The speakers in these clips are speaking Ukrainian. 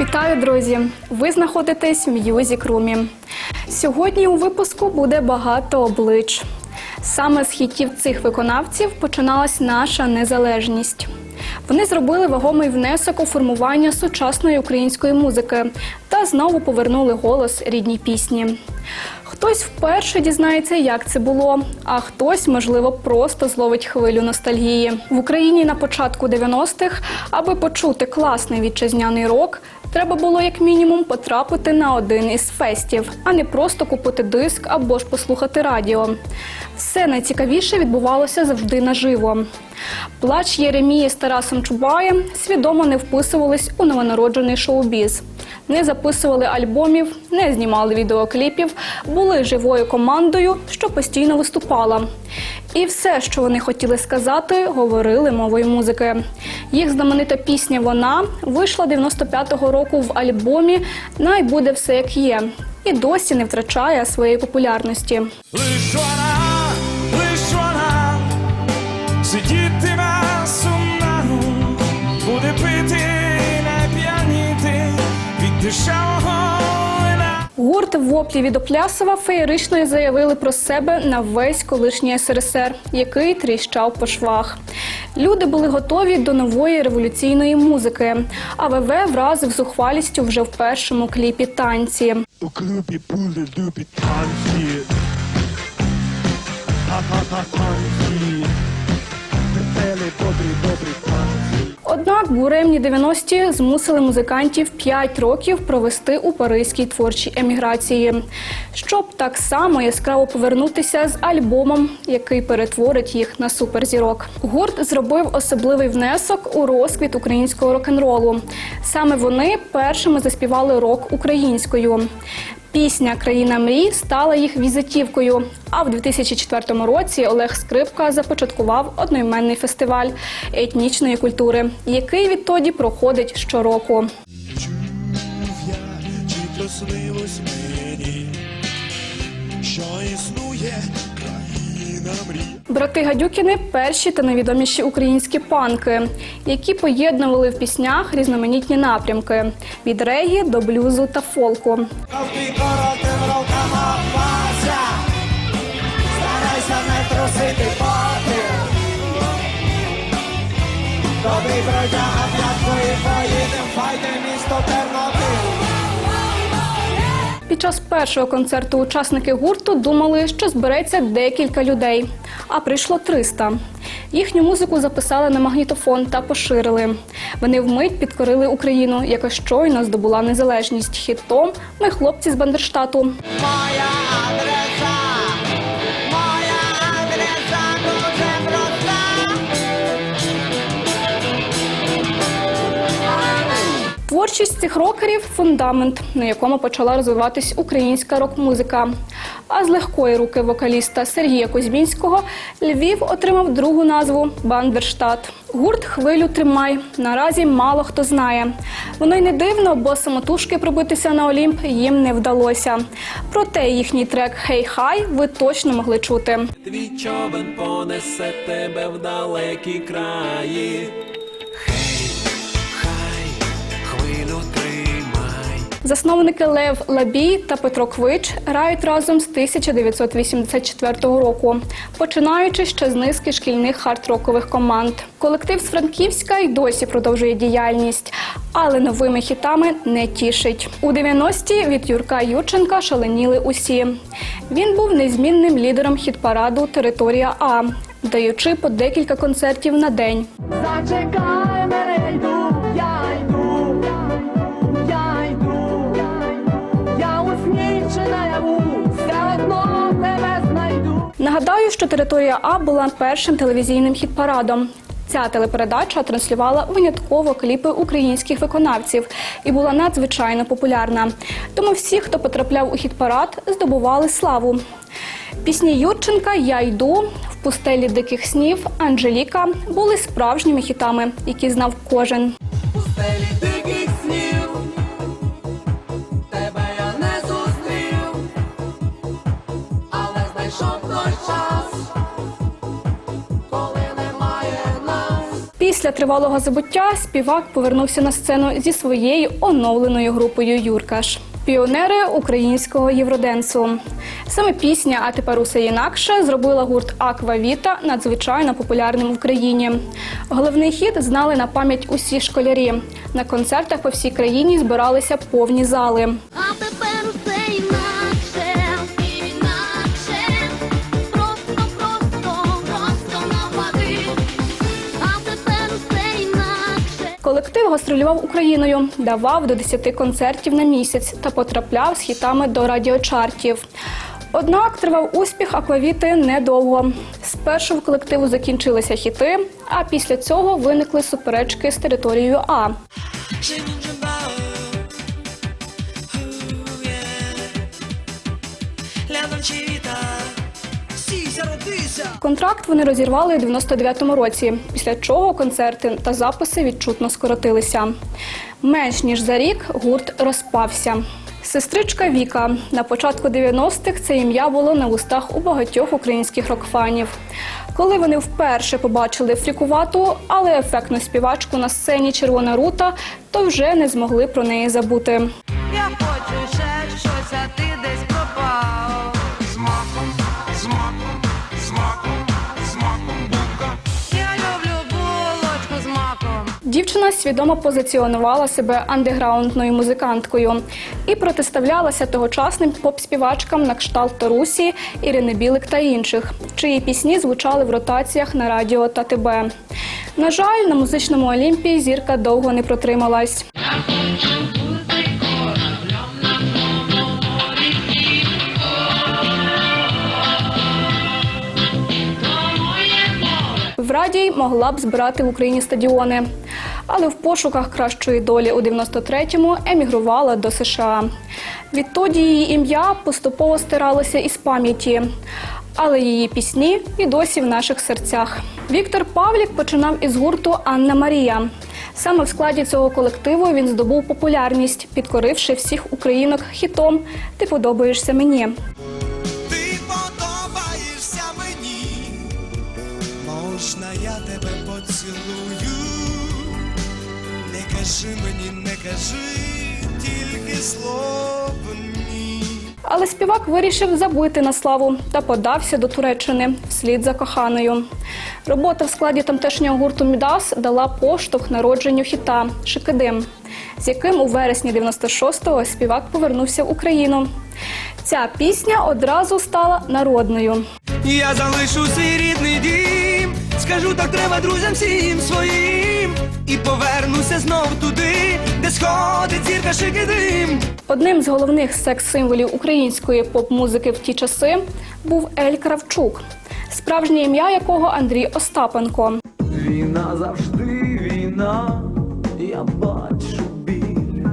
Вітаю, друзі! Ви знаходитесь в М'юзік Румі. Сьогодні у випуску буде багато облич. Саме з хітів цих виконавців починалась наша незалежність. Вони зробили вагомий внесок у формування сучасної української музики знову повернули голос рідній пісні. Хтось вперше дізнається, як це було, а хтось, можливо, просто зловить хвилю ностальгії. В Україні на початку 90-х, аби почути класний вітчизняний рок, треба було як мінімум потрапити на один із фестів, а не просто купити диск або ж послухати радіо. Все найцікавіше відбувалося завжди наживо. Плач Єремії з Тарасом Чубаєм свідомо не вписувались у новонароджений шоу-біз. Не записували альбомів, не знімали відеокліпів, були живою командою, що постійно виступала. І все, що вони хотіли сказати, говорили мовою музики. Їх знаменита пісня Вона вийшла 95-го року в альбомі Най буде все як є і досі не втрачає своєї популярності. Лиш вона, лиш вона сидітиме сумна, буде пити, не п'яніти від дешевого Гурт воплі від Оплясова феєрично заявили про себе на весь колишній СРСР, який тріщав по швах. Люди були готові до нової революційної музики. А ВВ вразив зухвалістю вже в першому кліпі танці. У клубі були любі танці. Та-та-та-танці. Веселі, добрі, добрі танці. Однак буремні 90-ті змусили музикантів 5 років провести у паризькій творчій еміграції, щоб так само яскраво повернутися з альбомом, який перетворить їх на суперзірок. Гурт зробив особливий внесок у розквіт українського рок-н-ролу. Саме вони першими заспівали рок українською. Пісня Країна мрій стала їх візитівкою. А в 2004 році Олег Скрипка започаткував одноіменний фестиваль етнічної культури, який відтоді проходить щороку. Чув я, чи снилось мені, що існує країна мрій. Брати Гадюкіни перші та найвідоміші українські панки, які поєднували в піснях різноманітні напрямки від регі до блюзу та фолку. Жовтий коротим рукава Вася Старайся не трусити поти Добрий бродяга п'яткою поїдем Файне місто Тернопіль Час першого концерту учасники гурту думали, що збереться декілька людей, а прийшло 300. Їхню музику записали на магнітофон та поширили. Вони вмить підкорили Україну, яка щойно здобула незалежність хітом Ми хлопці з Бандерштату. Моя адреса Творчість цих рокерів фундамент, на якому почала розвиватись українська рок-музика. А з легкої руки вокаліста Сергія Кузьмінського Львів отримав другу назву Бандерштат. Гурт хвилю тримай. Наразі мало хто знає. Воно й не дивно, бо самотужки пробитися на Олімп їм не вдалося. Проте їхній трек Хей хай ви точно могли чути. Твій човен понесе тебе в далекі краї. Засновники Лев Лабій та Петро Квич грають разом з 1984 року, починаючи ще з низки шкільних хард-рокових команд. Колектив з Франківська й досі продовжує діяльність, але новими хітами не тішить. У 90-ті від Юрка Юченка шаленіли усі. Він був незмінним лідером хіт-параду Територія А, даючи по декілька концертів на день. Зачекай мене Нагадаю, що територія А була першим телевізійним хіт-парадом. Ця телепередача транслювала винятково кліпи українських виконавців і була надзвичайно популярна. Тому всі, хто потрапляв у хіт-парад, здобували славу. Пісні Юрченка Я йду в пустелі диких снів Анжеліка були справжніми хітами, які знав кожен. Після тривалого забуття співак повернувся на сцену зі своєю оновленою групою Юркаш. Піонери українського євроденсу. Саме пісня, а тепер усе інакше зробила гурт Аквавіта надзвичайно популярним в Україні. Головний хіт знали на пам'ять усі школярі. На концертах по всій країні збиралися повні зали. Гастролював Україною, давав до 10 концертів на місяць та потрапляв з хітами до радіочартів. Однак тривав успіх аквавіти недовго. Спершу в колективу закінчилися хіти, а після цього виникли суперечки з територією А. Контракт вони розірвали у 99-му році, після чого концерти та записи відчутно скоротилися. Менш ніж за рік гурт розпався. Сестричка Віка на початку 90-х це ім'я було на вустах у багатьох українських рок-фанів. Коли вони вперше побачили фрікувату, але ефектну співачку на сцені Червона рута, то вже не змогли про неї забути. Я хочу ще Дівчина свідомо позиціонувала себе андеграундною музиканткою і протиставлялася тогочасним поп-співачкам на кшталт Торусі, Ірини Білик та інших, чиї пісні звучали в ротаціях на радіо та ТБ. На жаль, на музичному Олімпії зірка довго не протрималась. В радій могла б збирати в Україні стадіони, але в пошуках кращої долі у 93-му емігрувала до США. Відтоді її ім'я поступово стиралося із пам'яті, але її пісні і досі в наших серцях. Віктор Павлік починав із гурту Анна Марія. Саме в складі цього колективу він здобув популярність, підкоривши всіх українок хітом Ти подобаєшся мені. Ти подобаєшся мені, можна я тебе поцілую, кажи мені, не кажи, тільки слов. Але співак вирішив забити на славу та подався до Туреччини вслід за коханою. Робота в складі тамтешнього гурту Мідас дала поштовх народженню хіта Шикидим, з яким у вересні 96-го співак повернувся в Україну. Ця пісня одразу стала народною. Я залишу свій рідний дім, скажу так треба друзям всім своїм, і повернуся знов туди, де сходить зірка шикидим. Одним з головних секс-символів української поп-музики в ті часи був Ель Кравчук, справжнє ім'я якого Андрій Остапенко. Війна завжди війна, я бачу біль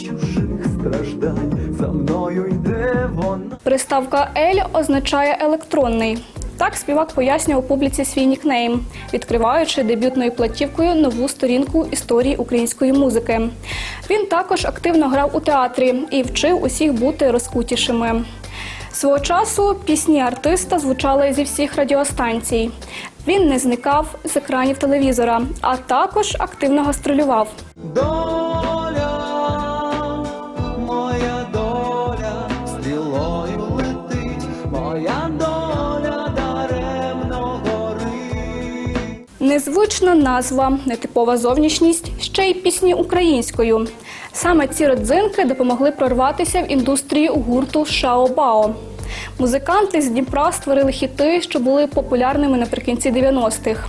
чужих страждань, за мною йде вона. Приставка Ель означає електронний. Так співак пояснював публіці свій нікнейм, відкриваючи дебютною платівкою нову сторінку історії української музики. Він також активно грав у театрі і вчив усіх бути розкутішими. Свого часу пісні артиста звучали зі всіх радіостанцій. Він не зникав з екранів телевізора, а також активно гастролював. Незвична назва, нетипова зовнішність, ще й пісні українською. Саме ці родзинки допомогли прорватися в індустрії гурту Шао-Бао. Музиканти з Дніпра створили хіти, що були популярними наприкінці 90-х.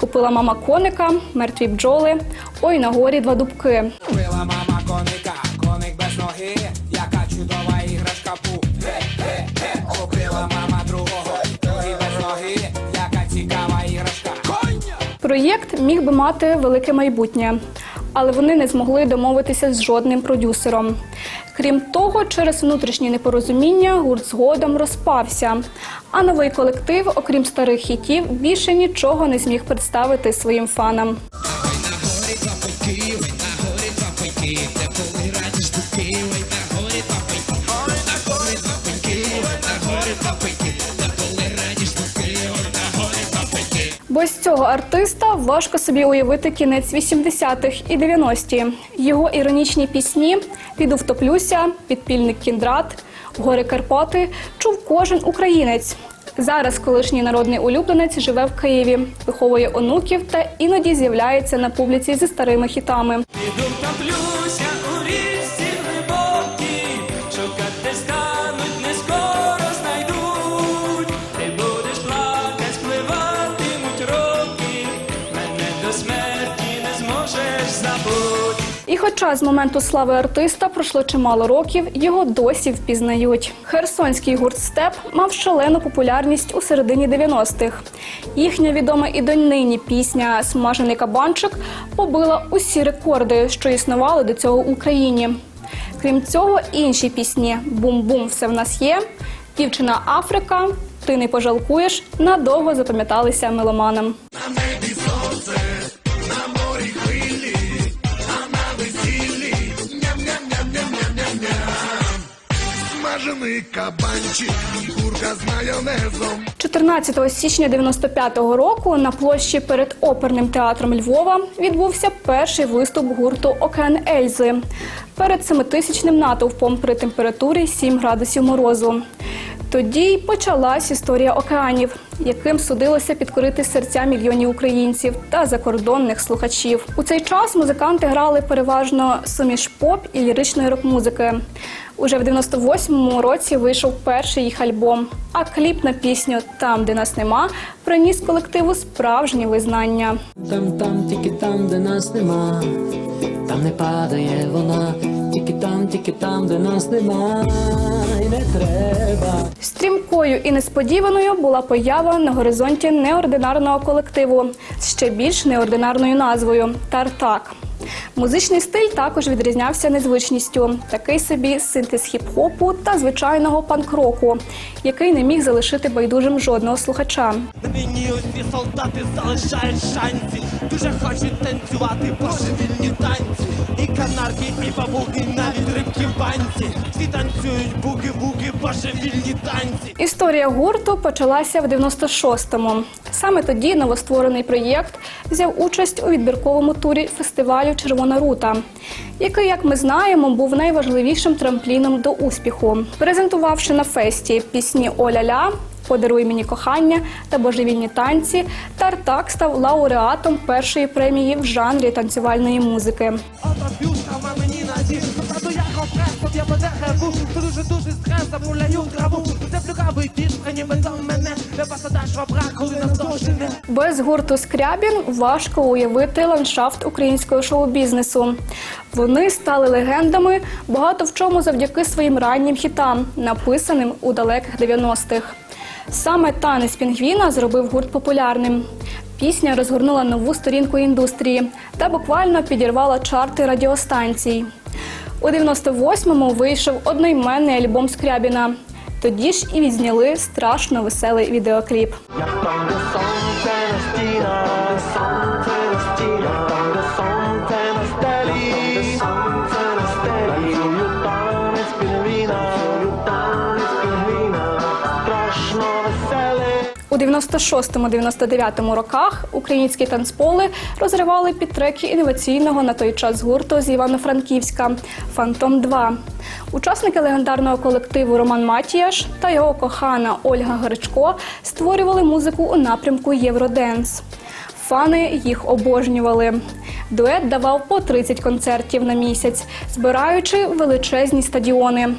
Купила мама коника, мертві бджоли, ой на горі два дубки. Купила мама коника, коник без ноги, яка чудова іграшка пу. Купила мама Проєкт міг би мати велике майбутнє, але вони не змогли домовитися з жодним продюсером. Крім того, через внутрішні непорозуміння гурт згодом розпався. А новий колектив, окрім старих хітів, більше нічого не зміг представити своїм фанам. Без цього артиста важко собі уявити кінець 80-х і 90-ті. Його іронічні пісні Піду втоплюся, підпільник кіндрат, гори Карпати чув кожен українець. Зараз колишній народний улюбленець живе в Києві, виховує онуків та іноді з'являється на публіці зі старими хітами. Піду втоплюся хоча з моменту слави артиста пройшло чимало років, його досі впізнають. Херсонський гурт Степ мав шалену популярність у середині 90-х. Їхня відома і донині пісня Смажений кабанчик побила усі рекорди, що існували до цього в Україні. Крім цього, інші пісні Бум-бум, все в нас є, Дівчина Африка, Ти не пожалкуєш надовго запам'яталися меломанам. Смажений кабанчик, курка з майонезом. 14 січня 95-го року на площі перед оперним театром Львова відбувся перший виступ гурту Океан Ельзи перед семитисячним натовпом при температурі 7 градусів морозу. Тоді й почалась історія океанів, яким судилося підкорити серця мільйонів українців та закордонних слухачів. У цей час музиканти грали переважно суміш поп і ліричної рок-музики. Уже в 98-му році вийшов перший їх альбом. А кліп на пісню Там, де нас нема, приніс колективу справжнє визнання. Там, там, тільки там, де нас нема, там не падає вона, тільки там, тільки там, де нас немає, не треба. Стрімкою і несподіваною була поява на горизонті неординарного колективу з ще більш неординарною назвою Тартак. Музичний стиль також відрізнявся незвичністю, такий собі синтез хіп-хопу та звичайного панк-року, який не міг залишити байдужим жодного слухача. На війні усі солдати залишають шанси. Дуже хочуть танцювати божевільні танці. І канарки, і бабуки, навіть рибки в банці. Всі танцюють буги-буги, божевільні танці. Історія гурту почалася в 96-му. Саме тоді новостворений проєкт взяв участь у відбірковому турі фестивалю Червона рута, який, як ми знаємо, був найважливішим трампліном до успіху. Презентувавши на фесті пісні Оля-ля. Подаруй мені кохання та божевільні танці. Тартак став лауреатом першої премії в жанрі танцювальної музики. Тут я подехаю. Тут дуже дуже стрес, замуляю траву. Це плюкавий дішка, ніби до мене. Не пасадаш рабра, коли нас дожене. Без гурту Скрябін важко уявити ландшафт українського шоу-бізнесу. Вони стали легендами багато в чому завдяки своїм раннім хітам, написаним у далеких 90-х. Саме танець пінгвіна зробив гурт популярним. Пісня розгорнула нову сторінку індустрії та буквально підірвала чарти радіостанцій. У 98-му вийшов одноіменний альбом Скрябіна. Тоді ж і відзняли страшно веселий відеокліп. Я там, де сонце на 96-99 роках українські танцполи розривали під треки інноваційного на той час гурту з Івано-Франківська Фантом 2 Учасники легендарного колективу Роман Матіяш та його кохана Ольга Гречко створювали музику у напрямку Євроденс. Фани їх обожнювали. Дует давав по 30 концертів на місяць, збираючи величезні стадіони.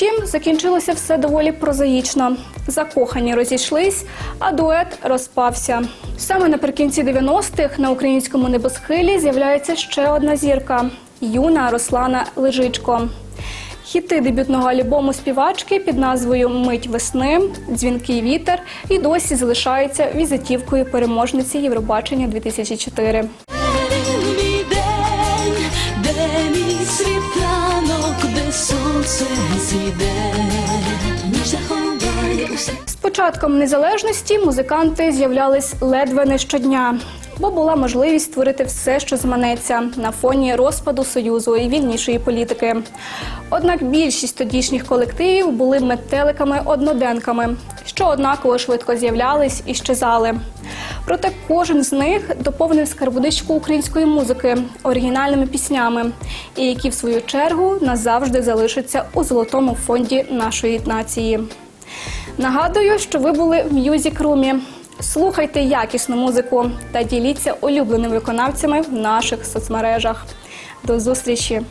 Утім, закінчилося все доволі прозаїчно. Закохані розійшлись, а дует розпався. Саме наприкінці 90-х на українському небосхилі з'являється ще одна зірка юна Руслана Лежичко. Хіти дебютного альбому співачки під назвою Мить весни, Дзвінкий вітер і досі залишаються візитівкою переможниці Євробачення 2004. Сонце зійде, ніч. З початком незалежності музиканти з'являлись ледве не щодня. Бо була можливість створити все, що зманеться на фоні розпаду союзу і вільнішої політики. Однак більшість тодішніх колективів були метеликами-одноденками, що однаково швидко з'являлись і щезали. Проте кожен з них доповнив скарбничку української музики оригінальними піснями, і які в свою чергу назавжди залишаться у золотому фонді нашої нації. Нагадую, що ви були в Music Room. Слухайте якісну музику та діліться улюбленими виконавцями в наших соцмережах. До зустрічі!